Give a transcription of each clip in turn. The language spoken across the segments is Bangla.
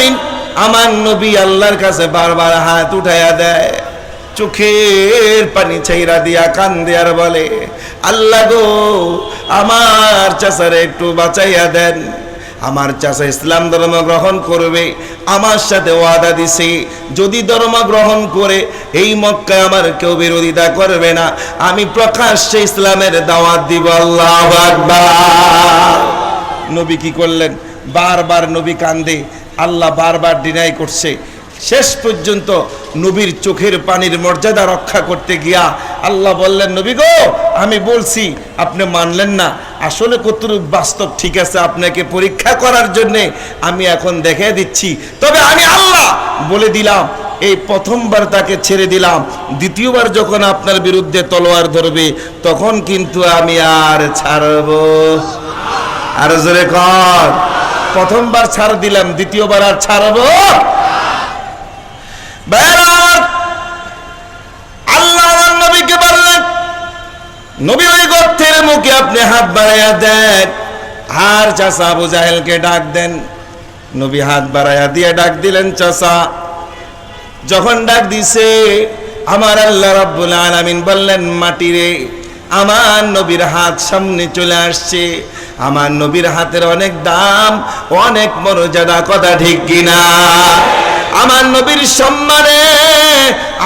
আলামিন আমার নবী আল্লাহর কাছে বারবার হাত উঠাইয়া দেয়। চোখের পানি ছাইরা দিয়া কান দেয়ার বলে, আল্লাহ গো, আমার চাচারে একটু বাঁচাইয়া দেন। আমার চাচা ইসলাম ধর্ম গ্রহণ করবে, আমার সাথে ওয়াদা দিছে। যদি ধর্ম গ্রহণ করে, এই মক্কায় আমার কেউ বিরোধিতা করবে না। আমি প্রকাশ্যে ইসলামের দাওয়াত দিব, আল্লাহ নবী কি করলেন? বারবার নবী কান্দে আল্লাহ বারবার ডিনাই করছে। শেষ পর্যন্ত নবীর চোখের পানির মর্যাদা রক্ষা করতে গিয়া আল্লাহ বললেন, নবী গো, আমি বলছি, আপনি মানলেন না। আসলে কতটুকু বাস্তব ঠিক আছে আপনাকে পরীক্ষা করার জন্য আমি এখন দেখে দিচ্ছি। তবে আমি আল্লাহ বলে দিলাম, এই প্রথমবার তাকে ছেড়ে দিলাম। দ্বিতীয়বার যখন আপনার বিরুদ্ধে তলোয়ার ধরবে, তখন কিন্তু আমি আর ছাড়বো। আর জোরে কর। প্রথমবার ছাড় দিলাম, দ্বিতীয়বার আর ছাড়বো। ডাক দেন। নবী হাত বাড়াইয়া দিয়ে ডাক দিলেন যখন ডাক দিছে, আমার আল্লাহ বললেন, মাটিরে, আমার নবীর হাত সামনে চলে আসছে। আমার নবীর হাতের অনেক দাম অনেক মর্যাদা কথা ঠিক কিনা? আমার নবীর সম্মানে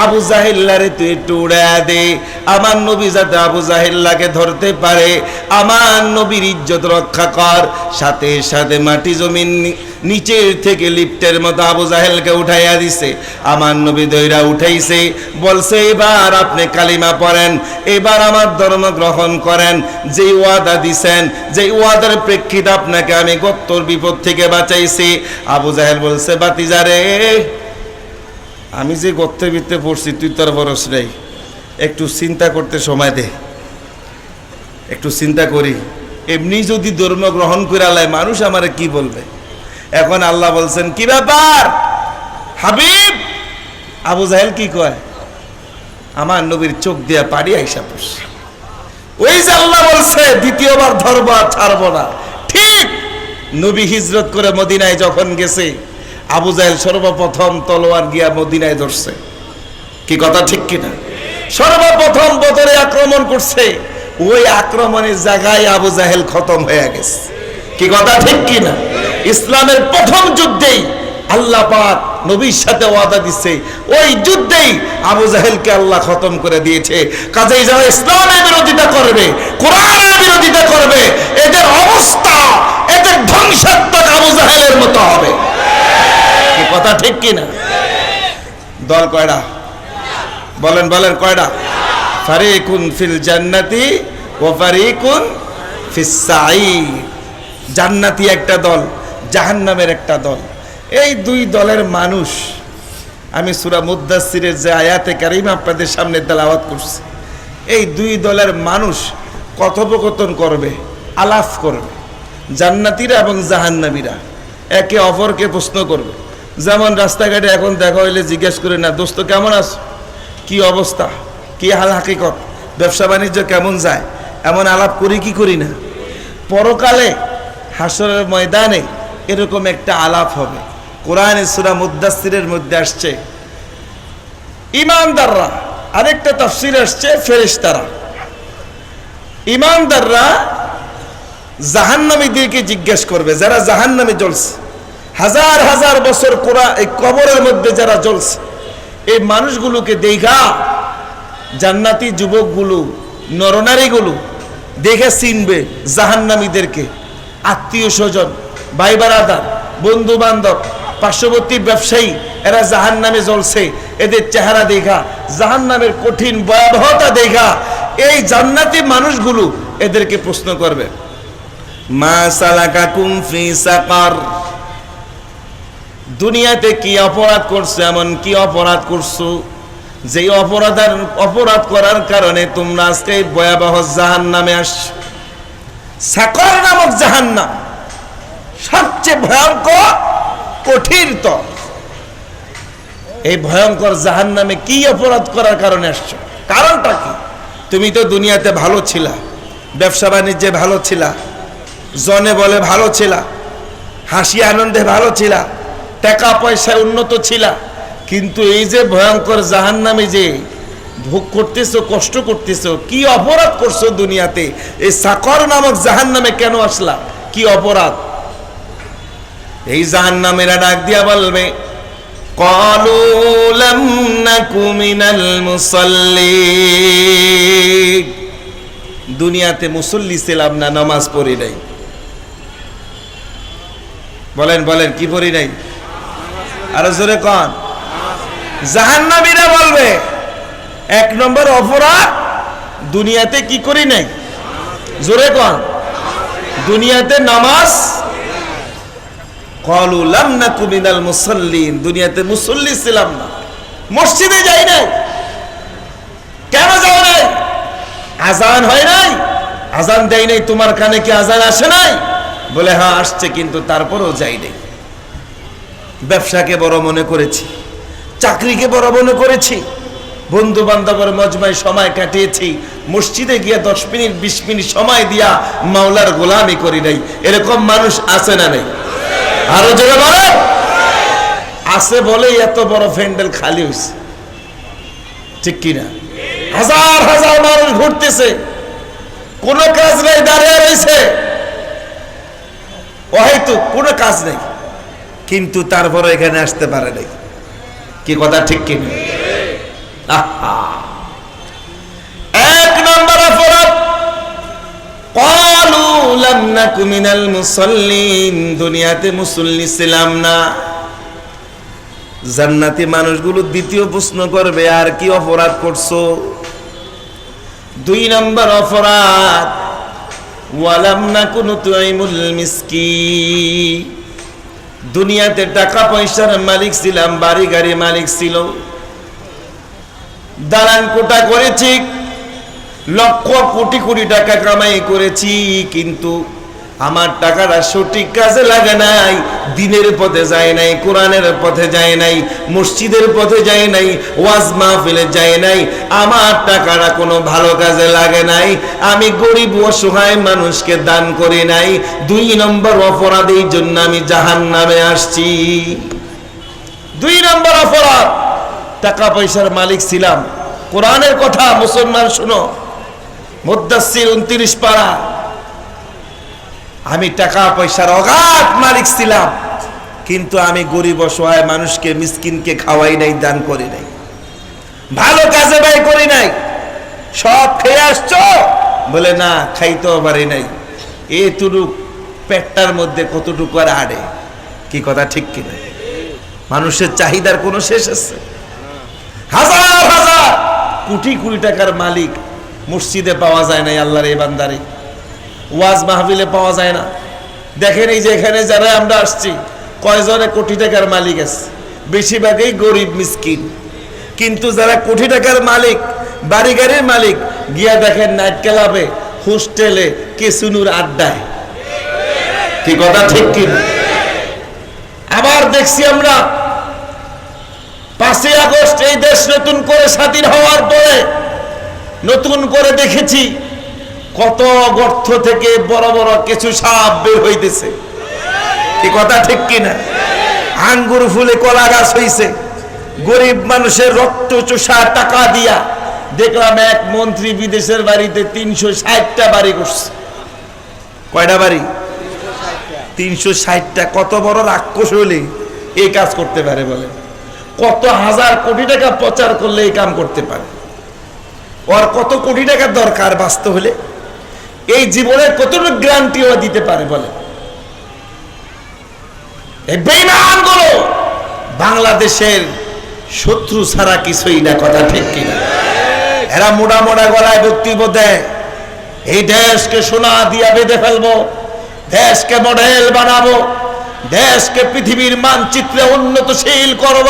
আবু জাহিল্লারে তুই একটু দে। আমার নবী যাতে আবু জাহিল্লাকে ধরতে পারে, আমার নবীর ইজ্জত রক্ষা কর। সাথে সাথে মাটি জমিন নিচের থেকে লিফটের মতো আবু জাহেলকে উঠাইয়া দিছে। আমার নবী দইরা উঠাইছে, বলছে, এবার আপনি কালিমা পড়েন, এবার আমার ধর্ম গ্রহণ করেন। যে ওয়াদা দিছেন যে ওয়াদার প্রেক্ষিতে আপনাকে আমি গত্তর বিপদ থেকে বাঁচাইছি। আবু জাহেল বলছে বাতিজারে আমি যে গর্তের ভিতরে পড়ছি, তুই তোর বরস নেই। একটু চিন্তা করতে সময় দে। একটু চিন্তা করি। এমনি যদি ধর্ম গ্রহণ করে আলায় মানুষ আমারে কি বলবে? এখন আল্লাহ বলছেন, কি ব্যাপার? হাবিব! আবু জাহেল কি কয়? আমার নবীর চোখ দিয়া পাড়ি আইসা পড়ছে। ওই যে আল্লাহ বলছে, দ্বিতীয়বার ধরবো আর ছাড়বো না। ঠিক, নবী হিজরত করে মদিনায় যখন গেছে আবু জাহেল সর্বপ্রথম তলোয়ার গিয়া মদিনায় ধরছে। কি কথা ঠিক কিনা? সর্বপ্রথম বদরে আক্রমণ করছে। ওই আক্রমণের জায়গায় আবু জাহেল খতম হয়ে গেছে। কি কথা ঠিক কিনা? ইসলামের প্রথম যুদ্ধেই আল্লাহ পাক নবীর সাথে ওয়াদা দিচ্ছে ওই যুদ্ধেই আবু জাহেলকে আল্লাহ খতম করে দিয়েছে। কাজেই যারা ইসলামের বিরোধিতা করবে, কোরআনের বিরোধিতা করবে, এদের অবস্থা, এদের ধ্বংসাত্মক আবু জাহেলের মতো হবে। কথা ঠিক কিনা? দল কয়টা বলেন বলেন কয়টা ফারিকুন ফিল জান্নাতি ও ফারিকুন ফিস সাঈর জান্নাতি একটা দল, জাহান্নামের একটা দল। এই দুই দলের মানুষ, আমি সুরা মুদাসিরের যে আয়াতে কারিম আপনাদের সামনে তেলাওয়াত করছি, এই দুই দলের মানুষ কথোপকথন করবে, আলাপ করবে, জান্নাতিরা এবং জাহান্নামীরা, একে অপরকে প্রশ্ন করবে। যেমন রাস্তাঘাটে এখন দেখা হইলে জিজ্ঞেস করে না, দোস্ত, কেমন আছো? কি অবস্থা? কি হাল হাকিকত? ব্যবসা বাণিজ্য কেমন যায়? এমন আলাপ করি কি করি না? পরকালে হাসরের ময়দানে এরকম একটা আলাপ হবে। কোরআন সুরা মুদাসিরের মধ্যে আসছে। ইমানদাররা, আরেকটা তফসির আসছে, ফেরেশতারা। ইমানদাররা জাহান্নামীদেরকে জিজ্ঞেস করবে, যারা জাহান্নামে জ্বলছে হাজার হাজার বছর কোরআ এই কবরের মধ্যে যারা জ্বলছে, এই মানুষগুলোকে দেখা, জান্নাতি যুবকগুলো, নরনারীগুলো দেখে চিনবে জাহান্নামীদেরকে। আত্মীয় স্বজন, ভাই বারাদার, বন্ধু বান্ধব, পার্শ্ববর্তী ব্যবসায়ী, এরা জাহান নামে জ্বলছে, এদের চেহারা দেখা জাহান নামের কঠিন ভয়াবহতা দেখা। এই জান্নাতি মানুষগুলো এদেরকে প্রশ্ন করবে, মা সালাকা কুমফি সাকার? দুনিয়াতে কি অপরাধ করছ, এমন কি অপরাধ করছ? যে অপরাধের, অপরাধ করার কারণে তোমরা আজকে ভয়াবহ জাহান নামে আসছো। সাকর নামক জাহান্নাম সবচেয়ে ভয়ঙ্কর কঠিন তো এই ভয়ঙ্কর জাহান নামে কি অপরাধ করার কারণে আসছো? কারণটা কি? তুমি তো দুনিয়াতে ভালো ছিলা, ব্যবসা বাণিজ্যে ভালো ছিলা, জনে বলে ভালো ছিলা, হাসি আনন্দে ভালো ছিলা টাকা পয়সায় উন্নত ছিল। কিন্তু এই যে ভয়ঙ্কর জাহান নামে যে ভোগ করতেছো, কষ্ট করতেছো, কি অপরাধ করছ দুনিয়াতে? এই সাকর নামক জাহান নামে কেন আসলা? কি অপরাধ? এই জাহান নামের ডাক দিয়া বলবে মুসল্লি। দুনিয়াতে মুসল্লি ছিলাম না, নামাজ পড়ি নাই। বলেন বলেন, কি পড়ি নাই? আরও জোরে কন। জাহান্নামীরা বলবে, এক নম্বর অপরাধ দুনিয়াতে কি করি নাই? জোরে কন। দুনিয়াতে নামাজ, কলু লাম নাকু মিনাল মুসাল্লিন। দুনিয়াতে মুসল্লি ছিলাম না। মসজিদে যাই নাই। কেন যাও নাই? আজান হয় নাই? আজান দেয় নাই, তোমার কানে কি আজান আসে নাই? বলে হ্যাঁ আসছে, কিন্তু তারপরেও যাই নাই। ব্যবসাকে বড় মনে করেছি, চাকরিকে বড় মনে করেছি। বন্ধু বান্ধবের মজমায় সময় কাটিয়েছি, মসজিদে গিয়ে দশ মিনিট, বিশ মিনিট সময় দিয়া মাওলার গোলামি করি নাই। এরকম মানুষ আছে না নেই? আরও জোরে বলো আছে বলেই এত বড় ফ্যান্ডেল খালি হয়েছে ঠিক কিনা? হাজার হাজার মানুষ ঘুরতেছে। কোনো কাজ নেই, দাঁড়িয়ে রয়েছে ও হয়তো কোনো কাজ নেই। কিন্তু তারপরে এখানে আসতে পারে নাই। কি কথা ঠিক কিনা আহা। এক নম্বর অপরাধ ছিলাম না। জান্নাতি দ্বিতীয় প্রশ্ন করবে, আর কি অপরাধ করছ? দুই নম্বর অপরাধ, ওয়ালাম নাকু নুতুইমুল মিসকি দুনিয়াতে টাকা পয়সার মালিক ছিলাম বাড়ি গাড়ি মালিক ছিল। দালান কোটা করেছি, লক্ষ কোটি কোটি টাকা কামাই করেছি, কিন্তু আমার টাকাটা সঠিক কাজে লাগে নাই, দিনের পথে যায় নাই, কোরআনের পথে যায় নাই, মসজিদের পথে যায় নাই, ওয়াজ মাহফিলে যায় নাই, আমার টাকাটা কোনো ভালো কাজে লাগে নাই, আমি গরিব অসহায় মানুষকে দান করি নাই, দুই নম্বর অপরাধের জন্য আমি জাহান নামে আসছি। দুই নম্বর অপরাধ, টাকা পয়সার মালিক ছিলাম। কোরআনের কথা মুসলমান শুনো। মুদাসির উনত্রিশ পাড়া আমি টাকা পয়সার অগাধ মালিক ছিলাম, কিন্তু আমি গরিব অসহায় মানুষকে, মিসকিনকে খাওয়াই নাই, দান করি নাই। ভালো কাজে ব্যয় করি নাই। সব খেয়ে আসছো? বলে, না, খাইতেও পারি নাই। এটুকু পেটটার মধ্যে কতটুকু আর আড়ে? কি কথা, ঠিক কিনা মানুষের চাহিদার কোনো শেষ আছে? হাজার হাজার কোটি কোটি টাকার মালিক মসজিদে পাওয়া যায় নাই আল্লাহর এই বান্দারে। ওয়াজ মাহফিলে পাওয়া যায় না। দেখেন এই যে এখানে যারা আমরা আসছি, কয়জনে কোটি টাকার মালিক আছে? বেশিরভাগই গরিব, মিসকিন। কিন্তু যারা কোটি টাকার মালিক বাড়ি গাড়ির মালিক, গিয়া দেখেন নাইট ক্লাবে, হোস্টেলে, কেসুনুর আড্ডায়। কি কথা, ঠিক কি? আবার দেখছি আমরা, পাঁচই আগস্ট এই দেশ নতুন করে স্বাধীন হওয়ার পরে নতুন করে দেখেছি কত গর্ত থেকে বড় বড় কিছু সাপ বের হইতেছে। কি কথা ঠিক কিনা? আঙ্গুর ফুলে কলা গাছ হইছে। গরিব মানুষের রক্ত চোষা টাকা দিয়া দেখলাম এক মন্ত্রী বিদেশের বাড়িতে তিনশো ষাটটা বাড়ি করছে। কয়টা বাড়ি? তিনশো ষাটটা। কত বড় রাক্ষস হলে এই কাজ করতে পারে বলে। কত হাজার কোটি টাকা প্রচার করলে এই কাম করতে পারে। ওর কত কোটি টাকার দরকার বাঁচতে হলে? এই জীবনের কতটুকু গ্যারান্টি ও দিতে পারে বলে? বাংলাদেশের শত্রু ছাড়া কিছুই না, কথা ঠিক কিনা? এরা মোটা মোটা গলায় বক্তব্য দেয়। এই দেশকে সোনা দিয়া বেঁধে ফেলব, দেশকে মডেল বানাবো, দেশকে পৃথিবীর মানচিত্রে উন্নতশীল করব।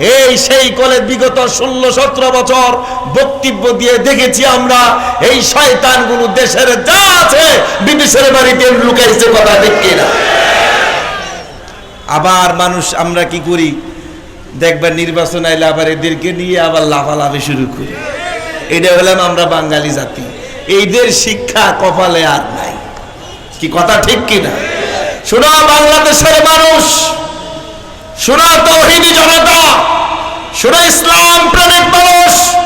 এই সেই কলে বিগত ষোলো সতেরো বছর বক্তব্য দিয়ে দেখেছি আমরা, এই শয়তান শয়তানগুলো দেশের যা আছে বিদেশের বাড়িতে লুকাইছে কথা ঠিক কিনা। আবার মানুষ আমরা কি করি? দেখবেন নির্বাচন আইলে আবার এদেরকে নিয়ে আবার লাফালাফি শুরু করি। এটা হলাম আমরা বাঙালি জাতি। এইদের শিক্ষা কপালে আর নাই। কি কথা ঠিক কিনা? শোনা, বাংলাদেশের মানুষ শোনো তৌহিদি জনতা সুরা ইসলাম প্রেমিক মানুষ